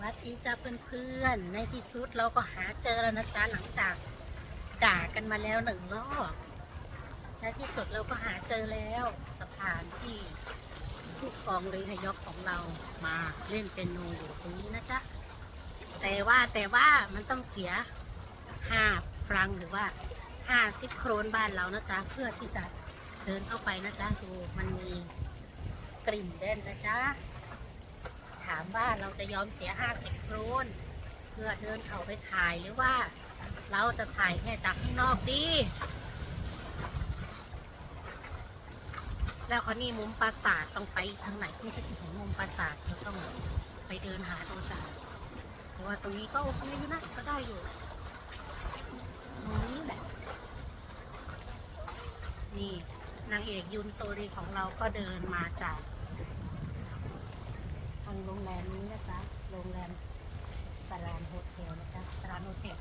วัสดีจ้าเพื่อนๆ ในที่สุดเราก็หาเจอแล้วนะจ๊ะหลังจากด่ากันมาแล้วหนึ่งรอบในที่สุดเราก็หาเจอแล้วสถานที่ผู้กองเรือหยกของเรามาเล่นเป็นโนอยู่ตรงนี้นะจ๊ะแต่ว่าแต่ว่ามันต้องเสียห้าฟรังหรือว่าห้าสิบโครนบ้านเรานะจ๊ะเพื่อที่จะเดินเข้าไปนะจ๊ะดูมันมีกลิ่นเด่นนะจ๊ะ ถามว่าเราจะยอมเสีย50โครนเพื่อเดินเข้าไปถ่ายหรือว่า เราจะถ่ายแค่จากข้างนอกดี แล้วคราวนี้มุมปราสาทต้องไปทางไหนที่จะถึงมุมปราสาทเราต้องไปเดินหาดูจ้ะแต่ว่าตรงนี้ก็โอเคอยู่นะก็ได้อยู่ตรงนี้แหละนี่นางเอกยุนโซรีของเราก็เดินมาจาก งโรงแรมนี้นะจ๊ะโรงแรมสรานโฮเทลนะจ๊ะสรานโฮเทล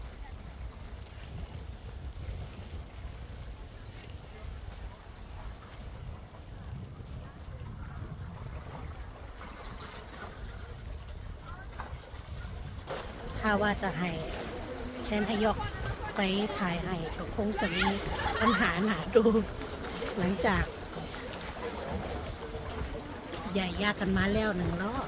ถ้าว่าจะให้เชนให้ยกไปถ่ายให้ก็คงจะมีปัญหาหนาดู หลังจาก ใหญ่ยากกันมาแล้วหนึ่งรอบ